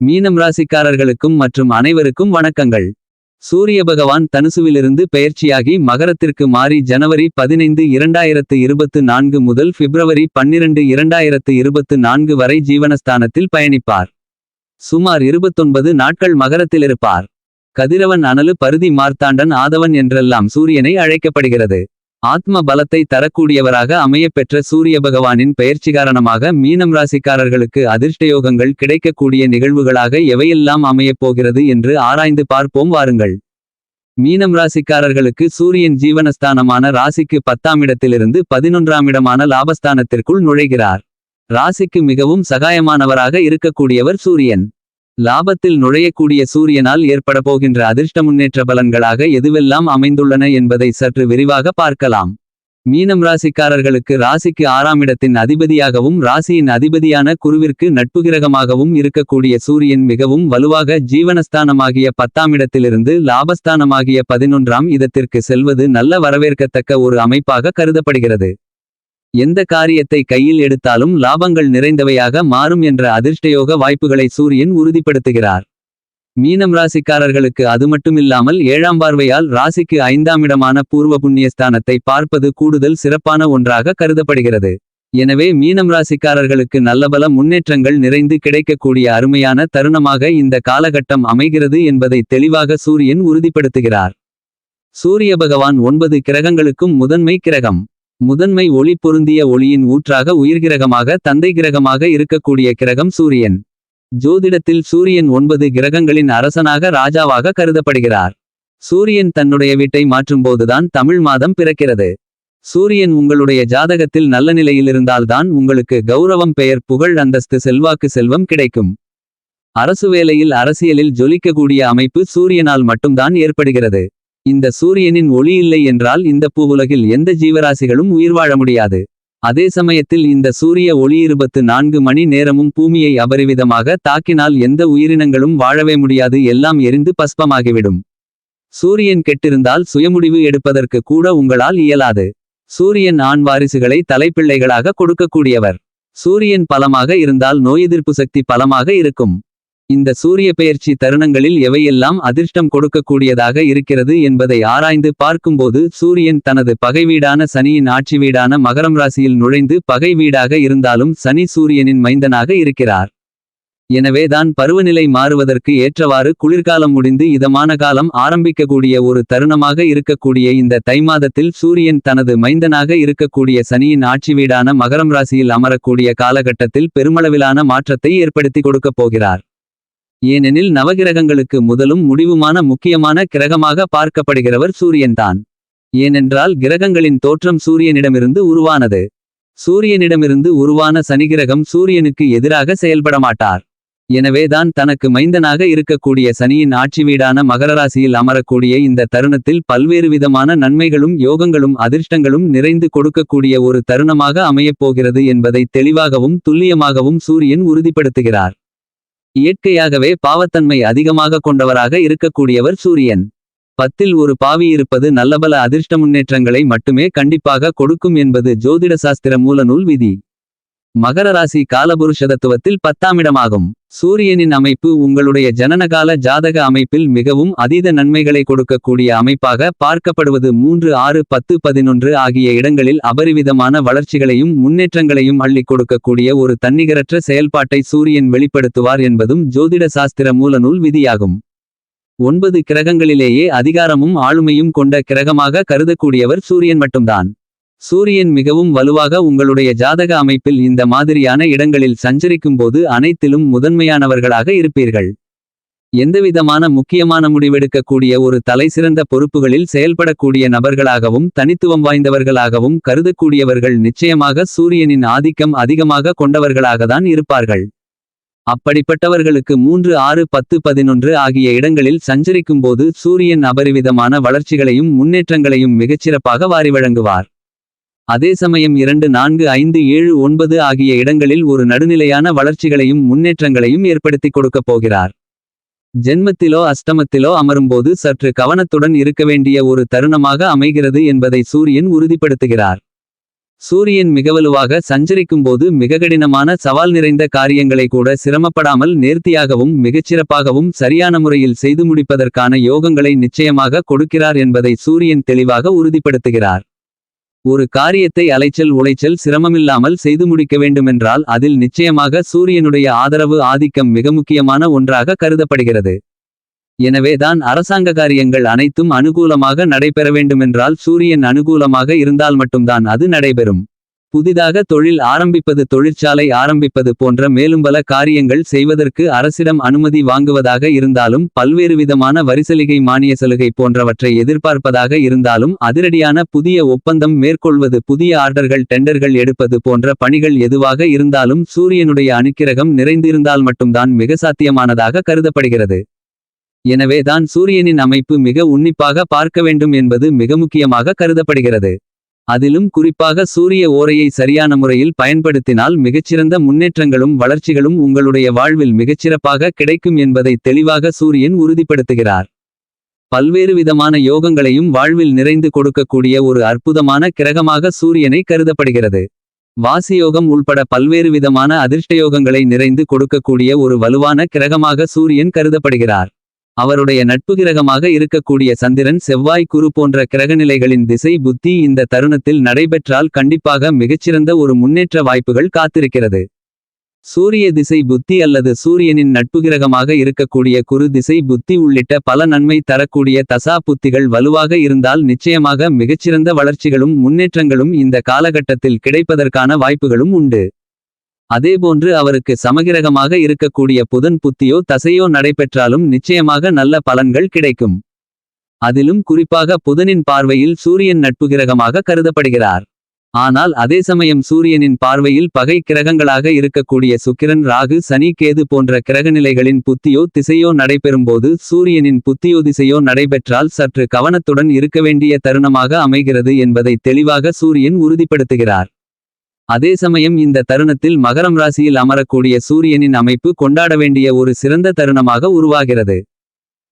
மீனம் ராசிக்காரர்களுக்கும் மற்றும் அனைவருக்கும் வணக்கங்கள். சூரிய பகவான் தனுசுவிலிருந்து பெயர்ச்சியாகி மகரத்திற்கு மாறி ஜனவரி பதினைந்து இரண்டாயிரத்து இருபத்து நான்கு முதல் பிப்ரவரி பன்னிரண்டு இரண்டாயிரத்து இருபத்து நான்கு வரை ஜீவனஸ்தானத்தில் பயணிப்பார். சுமார் இருபத்தொன்பது நாட்கள் மகரத்தில் இருப்பார். கதிரவன் அனலு பருதி மார்த்தாண்டன் ஆதவன் என்றெல்லாம் சூரியனை அழைக்கப்படுகிறது. ஆத்ம பலத்தை தரக்கூடியவராக அமையப்பெற்ற சூரிய பகவானின் பெயர்ச்சி காரணமாக மீனம் ராசிக்காரர்களுக்கு அதிர்ஷ்டயோகங்கள் கிடைக்கக்கூடிய நிகழ்வுகளாக எவையெல்லாம் அமையப் போகிறது என்று ஆராய்ந்து பார்ப்போம் வாருங்கள். மீனம் ராசிக்காரர்களுக்கு சூரியன் ஜீவனஸ்தானமான ராசிக்கு பத்தாம் இடத்திலிருந்து பதினொன்றாம் இடமான லாபஸ்தானத்திற்குள் நுழைகிறார். ராசிக்கு மிகவும் சகாயமானவராக இருக்கக்கூடியவர் சூரியன். லாபத்தில் நுழையக்கூடிய சூரியனால் ஏற்பட போகின்ற அதிர்ஷ்ட முன்னேற்ற பலன்களாக எதுவெல்லாம் அமைந்துள்ளன என்பதை சற்று விரிவாக பார்க்கலாம். மீனம் ராசிக்காரர்களுக்கு ராசிக்கு ஆறாம் இடத்தின் அதிபதியாகவும் ராசியின் அதிபதியான குருவிற்கு நட்பு கிரகமாகவும் இருக்கக்கூடிய சூரியன் மிகவும் வலுவாக ஜீவனஸ்தானமாகிய பத்தாம் இடத்திலிருந்து லாபஸ்தானமாகிய பதினொன்றாம் இடத்திற்கு செல்வது நல்ல வரவேற்கத்தக்க ஒரு அமைப்பாக கருதப்படுகிறது. எந்த காரியத்தை கையில் எடுத்தாலும் லாபங்கள் நிறைந்தவையாக மாறும் என்ற அதிர்ஷ்டயோக வாய்ப்புகளை சூரியன் உறுதிப்படுத்துகிறார். மீனம் ராசிக்காரர்களுக்கு அது மட்டுமில்லாமல் ஏழாம் பார்வையால் ராசிக்கு ஐந்தாம் இடமான பூர்வ புண்ணியஸ்தானத்தை பார்ப்பது கூடுதல் சிறப்பான ஒன்றாக கருதப்படுகிறது. எனவே மீனம் ராசிக்காரர்களுக்கு நல்லபல முன்னேற்றங்கள் நிறைந்து கிடைக்கக்கூடிய அருமையான தருணமாக இந்த காலகட்டம் அமைகிறது என்பதை தெளிவாக சூரியன் உறுதிப்படுத்துகிறார். சூரிய பகவான் ஒன்பது கிரகங்களுக்கும் முதன்மை கிரகம். முதன்மை ஒளி பொருந்திய ஒளியின் ஊற்றாக உயிர்கிரகமாக தந்தை கிரகமாக இருக்கக்கூடிய கிரகம் சூரியன். ஜோதிடத்தில் சூரியன் ஒன்பது கிரகங்களின் அரசனாக ராஜாவாக கருதப்படுகிறார். சூரியன் தன்னுடைய வீட்டை மாற்றும்போதுதான் தமிழ் மாதம் பிறக்கிறது. சூரியன் உங்களுடைய ஜாதகத்தில் நல்ல நிலையிலிருந்தால்தான் உங்களுக்கு கௌரவம் பெயர் புகழ் அந்தஸ்து செல்வாக்கு செல்வம் கிடைக்கும். அரசு வேலையில் அரசியலில் ஜொலிக்கக்கூடிய அமைப்பு சூரியனால் மட்டும்தான் ஏற்படுகிறது. இந்த சூரியனின் ஒளி இல்லை என்றால் இந்த பூவுலகில் எந்த ஜீவராசிகளும் உயிர் வாழ முடியாது. அதே சமயத்தில் இந்த சூரிய ஒளி இருபத்து நான்கு மணி நேரமும் பூமியை அபரிவிதமாக தாக்கினால் எந்த உயிரினங்களும் வாழவே முடியாது எல்லாம் எரிந்து பஸ்பமாகிவிடும். சூரியன் கெட்டிருந்தால் சுயமுடிவு எடுப்பதற்கு கூட உங்களால் இயலாது. சூரியன் ஆண் வாரிசுகளை தலைப்பிள்ளைகளாக கொடுக்கக்கூடியவர். சூரியன் பலமாக இருந்தால் நோய் எதிர்ப்பு சக்தி பலமாக இருக்கும். இந்த சூரிய பெயர்ச்சி தருணங்களில் எவையெல்லாம் அதிர்ஷ்டம் கொடுக்கக்கூடியதாக இருக்கிறது என்பதை ஆராய்ந்து பார்க்கும்போது சூரியன் தனது பகை வீடான சனியின் ஆட்சி வீடான மகரம் ராசியில் நுழைந்து பகை வீடாக இருந்தாலும் சனி சூரியனின் மைந்தனாக இருக்கிறார். எனவேதான் பருவநிலை மாறுவதற்கு ஏற்றவாறு குளிர்காலம் முடிந்து இதமான காலம் ஆரம்பிக்கக்கூடிய ஒரு தருணமாக இருக்கக்கூடிய இந்த தை மாதத்தில் சூரியன் தனது மைந்தனாக இருக்கக்கூடிய சனியின் ஆட்சி வீடான மகரம் ராசியில் அமரக்கூடிய காலகட்டத்தில் பெருமளவிலான மாற்றத்தை ஏற்படுத்தி கொடுக்கப் போகிறார். ஏனெனில் நவகிரகங்களுக்கு முதலும் முடிவுமான முக்கியமான கிரகமாக பார்க்கப்படுகிறவர் சூரியன்தான் ஏனென்றால் கிரகங்களின் தோற்றம் சூரியனிடமிருந்து உருவானது. சூரியனிடமிருந்து உருவான சனிகிரகம் சூரியனுக்கு எதிராக செயல்பட மாட்டார் எனவேதான் தனக்கு மைந்தனாக இருக்கக்கூடிய சனியின் ஆட்சி வீடான மகரராசியில் அமரக்கூடிய இந்த தருணத்தில் பல்வேறு விதமான நன்மைகளும் யோகங்களும் அதிர்ஷ்டங்களும் நிறைந்து கொடுக்கக்கூடிய ஒரு தருணமாக அமையப் போகிறது என்பதை தெளிவாகவும் துல்லியமாகவும் சூரியன் உறுதிப்படுத்துகிறார். இயற்கையாகவே பாவத்தன்மை அதிகமாக கொண்டவராக இருக்கக்கூடியவர் சூரியன். பத்தில் ஒரு பாவி இருப்பது நல்லபல அதிர்ஷ்ட முன்னேற்றங்களை மட்டுமே கண்டிப்பாக கொடுக்கும் என்பது ஜோதிட சாஸ்திர மூலநூல் விதி. மகர ராசி காலபுருஷதத்துவத்தில் பத்தாமிடமாகும் சூரியனின் அமைப்பு உங்களுடைய ஜனனகால ஜாதக அமைப்பில் மிகவும் அதீத நன்மைகளை கொடுக்கக்கூடிய அமைப்பாக பார்க்கப்படுவது மூன்று ஆறு பத்து பதினொன்று ஆகிய இடங்களில் அபரிவிதமான வளர்ச்சிகளையும் முன்னேற்றங்களையும் அள்ளிக் கொடுக்கக்கூடிய ஒரு தன்னிகரற்ற செயல்பாட்டை சூரியன் வெளிப்படுத்துவார் என்பதும் ஜோதிட சாஸ்திர மூலநூல் விதியாகும். ஒன்பது கிரகங்களிலேயே அதிகாரமும் ஆளுமையும் கொண்ட கிரகமாக கருதக்கூடியவர் சூரியன் மட்டும்தான். சூரியன் மிகவும் வலுவாக உங்களுடைய ஜாதக அமைப்பில் இந்த மாதிரியான இடங்களில் சஞ்சரிக்கும்போது அனைத்திலும் முதன்மையானவர்களாக இருப்பீர்கள். எந்தவிதமான முக்கியமான முடிவெடுக்கக்கூடிய ஒரு தலைசிறந்த பொறுப்புகளில் செயல்படக்கூடிய நபர்களாகவும் தனித்துவம் வாய்ந்தவர்களாகவும் கருதக்கூடியவர்கள் நிச்சயமாக சூரியனின் ஆதிக்கம் அதிகமாக கொண்டவர்களாகத்தான் இருப்பார்கள். அப்படிப்பட்டவர்களுக்கு மூன்று ஆறு பத்து பதினொன்று ஆகிய இடங்களில் சஞ்சரிக்கும்போது சூரியன் அபரிவிதமான வளர்ச்சிகளையும் முன்னேற்றங்களையும் மிகச்சிறப்பாக வாரி வழங்குவார். அதே சமயம் இரண்டு நான்கு ஐந்து ஏழு ஒன்பது ஆகிய இடங்களில் ஒரு நடுநிலையான வளர்ச்சிகளையும் முன்னேற்றங்களையும் ஏற்படுத்திக் கொடுக்கப் போகிறார். ஜென்மத்திலோ அஷ்டமத்திலோ அமரும்போது சற்று கவனத்துடன் இருக்க வேண்டிய ஒரு தருணமாக அமைகிறது என்பதை சூரியன் உறுதிப்படுத்துகிறார். சூரியன் மிகவலுவாக சஞ்சரிக்கும்போது மிக கடினமான சவால் நிறைந்த காரியங்களை கூட சிரமப்படாமல் நேர்த்தியாகவும் மிகச்சிறப்பாகவும் சரியான முறையில் செய்து முடிப்பதற்கான யோகங்களை நிச்சயமாக கொடுக்கிறார் என்பதை சூரியன் தெளிவாக உறுதிப்படுத்துகிறார். ஒரு காரியத்தை அலைச்சல் உளைச்சல் சிரமமில்லாமல் செய்து முடிக்க வேண்டுமென்றால் அதில் நிச்சயமாக சூரியனுடைய ஆதரவு ஆதிக்கம் மிக முக்கியமான ஒன்றாக கருதப்படுகிறது. எனவேதான் அரசாங்க காரியங்கள் அனைத்தும் அனுகூலமாக நடைபெற வேண்டுமென்றால் சூரியன் அனுகூலமாக இருந்தால் மட்டும்தான் அது நடைபெறும். புதிதாக தொழில் ஆரம்பிப்பது தொழிற்சாலை ஆரம்பிப்பது போன்ற மேலும் பல காரியங்கள் செய்வதற்கு அரசிடம் அனுமதி வாங்குவதாக இருந்தாலும் பல்வேறு விதமான வரிசலுகை மானிய சலுகை போன்றவற்றை எதிர்பார்ப்பதாக இருந்தாலும் அதிரடியான புதிய ஒப்பந்தம் மேற்கொள்வது புதிய ஆர்டர்கள் டெண்டர்கள் எடுப்பது போன்ற பணிகள் எதுவாக இருந்தாலும் சூரியனுடைய அனுக்கிரகம் நிறைந்திருந்தால் மட்டும்தான் மிக சாத்தியமானதாக கருதப்படுகிறது. எனவே தான் சூரியனின் அமைப்பு மிக உன்னிப்பாக பார்க்க வேண்டும் என்பது மிக முக்கியமாக கருதப்படுகிறது. அதிலும் குறிப்பாக சூரிய ஓரையை சரியான முறையில் பயன்படுத்தினால் மிகச்சிறந்த முன்னேற்றங்களும் வளர்ச்சிகளும் உங்களுடைய வாழ்வில் மிகச்சிறப்பாக கிடைக்கும் என்பதை தெளிவாக சூரியன் உறுதிப்படுத்துகிறார். பல்வேறு விதமான யோகங்களையும் வாழ்வில் நிறைந்து கொடுக்கக்கூடிய ஒரு அற்புதமான கிரகமாக சூரியனை கருதப்படுகிறது. வாசியோகம் உள்பட பல்வேறு விதமான அதிர்ஷ்டயோகங்களை நிறைந்து கொடுக்கக்கூடிய ஒரு வலுவான கிரகமாக சூரியன் கருதப்படுகிறார். அவருடைய நட்பு கிரகமாக இருக்கக்கூடிய சந்திரன் செவ்வாய் குரு போன்ற கிரகநிலைகளின் திசை புத்தி இந்த தருணத்தில் நடைபெற்றால் கண்டிப்பாக மிகச்சிறந்த ஒரு முன்னேற்ற வாய்ப்புகள் காத்திருக்கிறது. சூரிய திசை புத்தி அல்லது சூரியனின் நட்பு கிரகமாக இருக்கக்கூடிய குரு திசை புத்தி உள்ளிட்ட பல நன்மை தரக்கூடிய தசா புத்திகள் வலுவாக இருந்தால் நிச்சயமாக மிகச்சிறந்த வளர்ச்சிகளும் முன்னேற்றங்களும் இந்த காலகட்டத்தில் கிடைப்பதற்கான வாய்ப்புகளும் உண்டு. அதேபோன்று அவருக்கு சமகிரகமாக இருக்கக்கூடிய புதன் புத்தியோ தசையோ நடைபெற்றாலும் நிச்சயமாக நல்ல பலன்கள் கிடைக்கும். அதிலும் குறிப்பாக புதனின் பார்வையில் சூரியன் நட்பு கிரகமாக கருதப்படுகிறார். ஆனால் அதே சமயம் சூரியனின் பார்வையில் பகை கிரகங்களாக இருக்கக்கூடிய சுக்கிரன் ராகு சனி கேது போன்ற கிரகநிலைகளின் புத்தியோ திசையோ நடைபெறும்போது சூரியனின் புத்தியோ திசையோ நடைபெற்றால் சற்று கவனத்துடன் இருக்க வேண்டிய தருணமாக அமைகிறது என்பதை தெளிவாக சூரியன் உறுதிப்படுத்துகிறார். அதே சமயம் இந்த தருணத்தில் மகரம் ராசியில் அமரக்கூடிய சூரியனின் அமைப்பு கொண்டாட வேண்டிய ஒரு சிறந்த தருணமாக உருவாகிறது.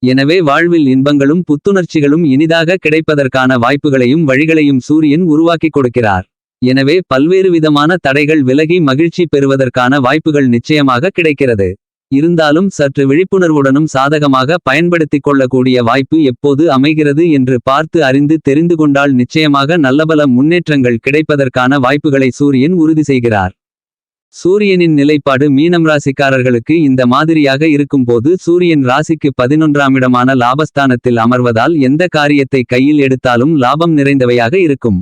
எனவே வாழ்வில் இன்பங்களும் புத்துணர்ச்சிகளும் இனிதாக கிடைப்பதற்கான வாய்ப்புகளையும் வழிகளையும் சூரியன் உருவாக்கிக் கொடுக்கிறார். எனவே பல்வேறு விதமான தடைகள் விலகி மகிழ்ச்சி பெறுவதற்கான வாய்ப்புகள் நிச்சயமாக கிடைக்கிறது. இருந்தாலும் சற்று விழிப்புணர்வுடனும் சாதகமாக பயன்படுத்திக் கொள்ளக்கூடிய வாய்ப்பு எப்போது அமைகிறது என்று பார்த்து அறிந்து தெரிந்து கொண்டால் நிச்சயமாக நல்லபல முன்னேற்றங்கள் கிடைப்பதற்கான வாய்ப்புகளை சூரியன் உறுதி செய்கிறார். சூரியனின் நிலைப்பாடு மீனம் ராசிக்காரர்களுக்கு இந்த மாதிரியாக இருக்கும்போது சூரியன் ராசிக்கு பதினொன்றாம் இடமான லாபஸ்தானத்தில் அமர்வதால் எந்த காரியத்தை கையில் எடுத்தாலும் லாபம் நிறைந்தவையாக இருக்கும்.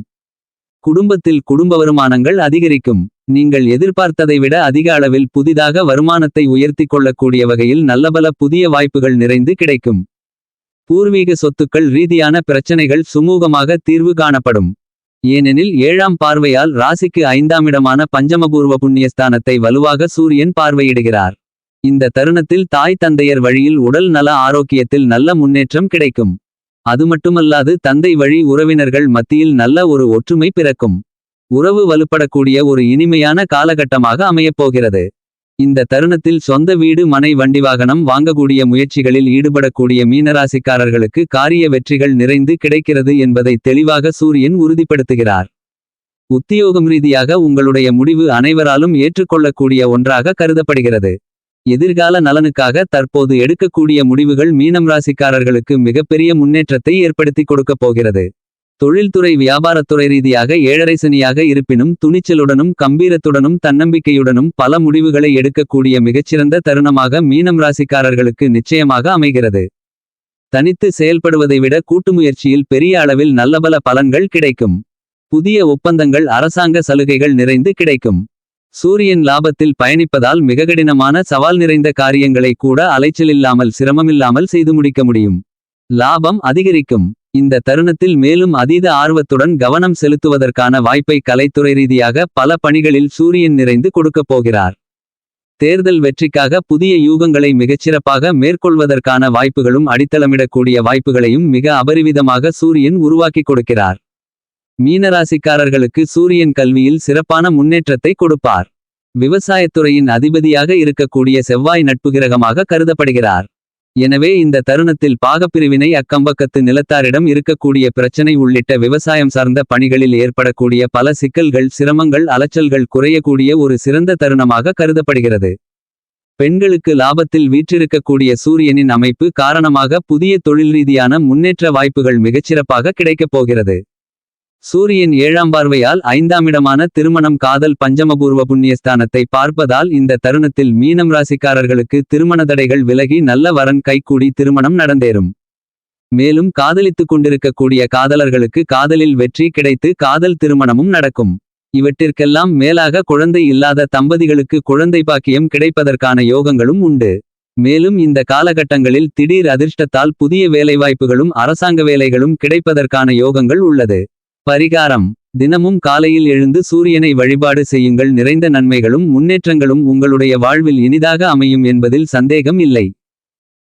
குடும்பத்தில் குடும்ப வருமானங்கள் அதிகரிக்கும். நீங்கள் எதிர்பார்த்ததை விட அதிக அளவில் புதிதாக வருமானத்தை உயர்த்தி கொள்ளக்கூடிய வகையில் நல்லபல புதிய வாய்ப்புகள் நிறைந்து கிடைக்கும். பூர்வீக சொத்துக்கள் ரீதியான பிரச்சனைகள் சுமூகமாக தீர்வு காணப்படும். ஏனெனில் ஏழாம் பார்வையால் ராசிக்கு ஐந்தாம் இடமான பஞ்சமபூர்வ புண்ணியஸ்தானத்தை வலுவாக சூரியன் பார்வையிடுகிறார். இந்த தருணத்தில் தாய் தந்தையர் வழியில் உடல் நல ஆரோக்கியத்தில் நல்ல முன்னேற்றம் கிடைக்கும். அது மட்டுமல்லாது தந்தை வழி உறவினர்கள் மத்தியில் நல்ல ஒரு ஒற்றுமை பிறக்கும். உறவு வலுப்படக்கூடிய ஒரு இனிமையான காலகட்டமாக அமையப்போகிறது. இந்த தருணத்தில் சொந்த வீடு மனை வண்டி வாகனம் வாங்கக்கூடிய முயற்சிகளில் ஈடுபடக்கூடிய மீனராசிக்காரர்களுக்கு காரிய வெற்றிகள் நிறைந்து கிடைக்கிறது என்பதை தெளிவாக சூரியன் உறுதிப்படுத்துகிறார். உத்தியோகம் ரீதியாக உங்களுடைய முடிவு அனைவராலும் ஏற்றுக்கொள்ளக்கூடிய ஒன்றாக கருதப்படுகிறது. எதிர்கால நலனுக்காக தற்போது எடுக்கக்கூடிய முடிவுகள் மீனம் ராசிக்காரர்களுக்கு மிகப்பெரிய முன்னேற்றத்தை ஏற்படுத்தி கொடுக்கப் போகிறது. தொழில்துறை வியாபாரத்துறை ரீதியாக ஏழரை சனியாக இருப்பினும் துணிச்சலுடனும் கம்பீரத்துடனும் தன்னம்பிக்கையுடனும் பல முடிவுகளை எடுக்கக்கூடிய மிகச்சிறந்த தருணமாக மீனம் ராசிக்காரர்களுக்கு நிச்சயமாக அமைகிறது. தனித்து செயல்படுவதை விட கூட்டுமுயற்சியில் பெரிய அளவில் நல்லபல பலன்கள் கிடைக்கும். புதிய ஒப்பந்தங்கள் அரசாங்க சலுகைகள் நிறைந்து கிடைக்கும். சூரியன் லாபத்தில் பயணிப்பதால் மிக கடினமான சவால் நிறைந்த காரியங்களை கூட அலைச்சலில்லாமல் சிரமமில்லாமல் செய்து முடிக்க முடியும். லாபம் அதிகரிக்கும். இந்த தருணத்தில் மேலும் அதீத ஆர்வத்துடன் கவனம் செலுத்துவதற்கான வாய்ப்பை கலைத்துறை ரீதியாக பல பணிகளில் சூரியன் நிறைந்து கொடுக்கப் போகிறார். தேர்தல் வெற்றிக்காக புதிய யூகங்களை மிகச்சிறப்பாக மேற்கொள்வதற்கான வாய்ப்புகளும் அடித்தளமிடக்கூடிய வாய்ப்புகளையும் மிக அபரிவிதமாக சூரியன் உருவாக்கிக் கொடுக்கிறார். மீனராசிக்காரர்களுக்கு சூரியன் கல்வியில் சிறப்பான முன்னேற்றத்தை கொடுப்பார். விவசாயத்துறையின் அதிபதியாக இருக்கக்கூடிய செவ்வாய் நட்புகிரகமாக கருதப்படுகிறார். எனவே இந்த தருணத்தில் பாகப்பிரிவினை அக்கம்பக்கத்து நிலத்தாரிடம் இருக்கக்கூடிய பிரச்சனை உள்ளிட்ட விவசாயம் சார்ந்த பணிகளில் ஏற்படக்கூடிய பல சிக்கல்கள் சிரமங்கள் அலைச்சல்கள் குறையக்கூடிய ஒரு சிறந்த தருணமாக கருதப்படுகிறது. பெண்களுக்கு லாபத்தில் வீற்றிருக்கக்கூடிய சூரியனின் அமைப்பு காரணமாக புதிய தொழில் ரீதியான முன்னேற்ற வாய்ப்புகள் மிகச்சிறப்பாக கிடைக்கப் போகிறது. சூரியன் ஏழாம் பார்வையால் ஐந்தாமிடமான திருமணம் காதல் பஞ்சமபூர்வ புண்ணியஸ்தானத்தை பார்ப்பதால் இந்த தருணத்தில் மீனம் ராசிக்காரர்களுக்கு திருமண தடைகள் விலகி நல்ல வரன் கைகூடி திருமணம் நடந்தேறும். மேலும் காதலித்துக் கொண்டிருக்கக்கூடிய காதலர்களுக்கு காதலில் வெற்றி கிடைத்து காதல் திருமணமும் நடக்கும். இவற்றிற்கெல்லாம் மேலாக குழந்தை இல்லாத தம்பதிகளுக்கு குழந்தை பாக்கியம் கிடைப்பதற்கான யோகங்களும் உண்டு. மேலும் இந்த காலகட்டங்களில் திடீர் அதிர்ஷ்டத்தால் புதிய வேலைவாய்ப்புகளும் அரசாங்க வேலைகளும் கிடைப்பதற்கான யோகங்கள் உள்ளது. பரிகாரம். தினமும் காலையில் எழுந்து சூரியனை வழிபாடு செய்யுங்கள். நிறைந்த நன்மைகளும் முன்னேற்றங்களும் உங்களுடைய வாழ்வில் இனிதாக அமையும் என்பதில் சந்தேகம் இல்லை.